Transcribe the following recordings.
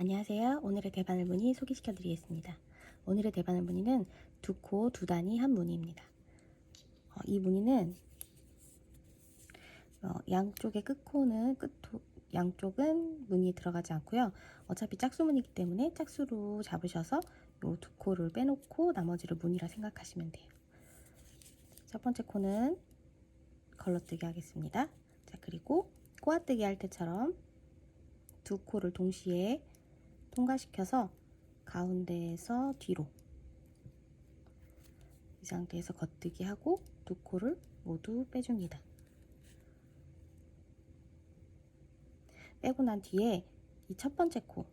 안녕하세요. 오늘의 대바늘 무늬 소개시켜 드리겠습니다. 오늘의 대바늘 무늬는 두 코 두 단이 한 무늬입니다. 어, 이 무늬는 어, 양쪽의 끝코는 끝 양쪽은 무늬 들어가지 않고요. 어차피 짝수 무늬이기 때문에 짝수로 잡으셔서 요 두 코를 빼놓고 나머지를 무늬라 생각하시면 돼요. 첫 번째 코는 걸러뜨기 하겠습니다. 자 그리고 꼬아뜨기 할 때처럼 두 코를 동시에 통과시켜서 가운데에서 뒤로 이 상태에서 겉뜨기 하고 두 코를 모두 빼줍니다. 빼고 난 뒤에 이 첫 번째 코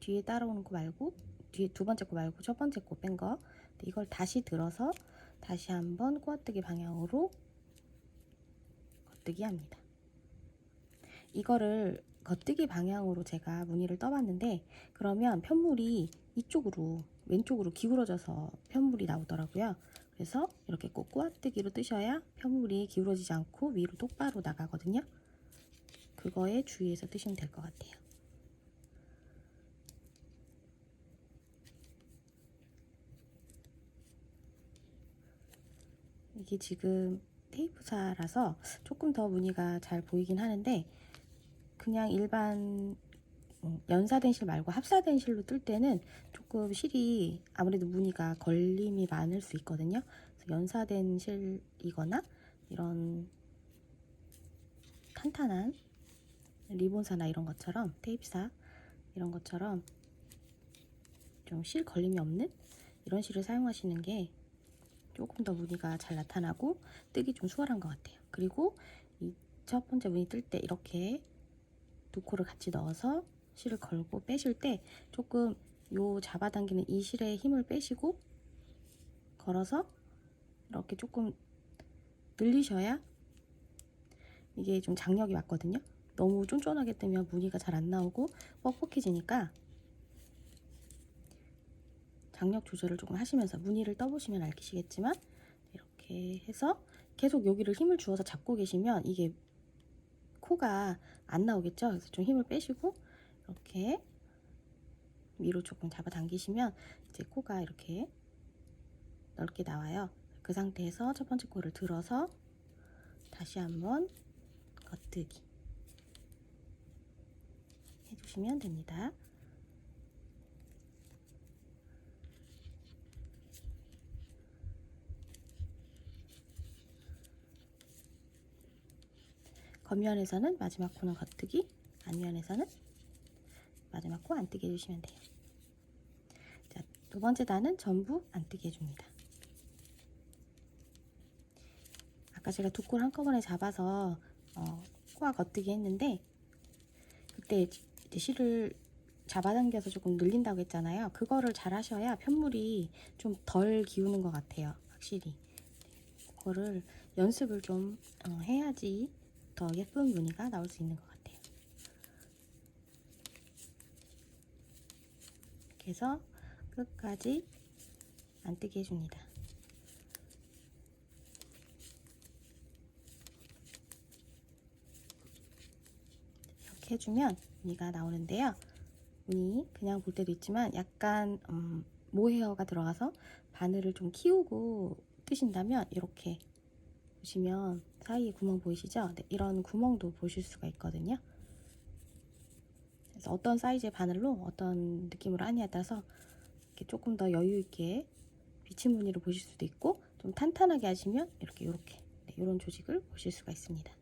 뒤에 따라오는 코 말고 뒤에 두 번째 코 말고 첫 번째 코 뺀 거 이걸 다시 들어서 다시 한번 꼬아뜨기 방향으로 겉뜨기 합니다. 이거를 겉뜨기 방향으로 제가 무늬를 떠봤는데 그러면 편물이 이쪽으로 왼쪽으로 기울어져서 편물이 나오더라고요. 그래서 이렇게 꼭 꼬아뜨기로 뜨셔야 편물이 기울어지지 않고 위로 똑바로 나가거든요. 그거에 주의해서 뜨시면 될 것 같아요. 이게 지금 테이프사라서 조금 더 무늬가 잘 보이긴 하는데 그냥 일반 음, 연사된 실 말고 합사된 실로 뜰 때는 조금 실이 아무래도 무늬가 걸림이 많을 수 있거든요. 연사된 실이거나 이런 탄탄한 리본사나 이런 것처럼 테이프사 이런 것처럼 좀 실 걸림이 없는 이런 실을 사용하시는 게 조금 더 무늬가 잘 나타나고 뜨기 좀 수월한 것 같아요. 그리고 이 첫 번째 무늬 뜰 때 이렇게 두 코를 같이 넣어서 실을 걸고 빼실 때 조금 요 잡아당기는 이 실에 힘을 빼시고 걸어서 이렇게 조금 늘리셔야 이게 좀 장력이 맞거든요. 너무 쫀쫀하게 뜨면 무늬가 잘 안 나오고 뻑뻑해지니까 장력 조절을 조금 하시면서 무늬를 떠보시면 알겠지만 이렇게 해서 계속 여기를 힘을 주어서 잡고 계시면 이게 코가 안 나오겠죠? 그래서 좀 힘을 빼시고 이렇게 위로 조금 잡아 당기시면 이제 코가 이렇게 넓게 나와요. 그 상태에서 첫 번째 코를 들어서 다시 한번 겉뜨기 해주시면 됩니다. 겉면에서는 마지막 코는 겉뜨기, 앞면에서는 마지막 코 안뜨기 해주시면 돼요. 자, 두 번째 단은 전부 안뜨기 해줍니다. 아까 제가 두 코를 한꺼번에 잡아서 어, 코와 겉뜨기 했는데 그때 이제 실을 잡아당겨서 조금 늘린다고 했잖아요. 그거를 잘 하셔야 편물이 좀 덜 기우는 것 같아요. 확실히. 그거를 연습을 좀 어, 해야지 더 예쁜 무늬가 나올 수 있는 것 같아요. 이렇게 해서 끝까지 안 뜨게 해줍니다. 이렇게 해주면 무늬가 나오는데요. 무늬 그냥 볼 때도 있지만 약간 음, 모헤어가 들어가서 바늘을 좀 키우고 뜨신다면 이렇게 보시면 사이에 구멍 보이시죠? 네, 이런 구멍도 보실 수가 있거든요. 그래서 어떤 사이즈의 바늘로 어떤 느낌으로 하냐에 따라서 이렇게 조금 더 여유 있게 비침 무늬를 보실 수도 있고 좀 탄탄하게 하시면 이렇게 이렇게 네, 이런 조직을 보실 수가 있습니다.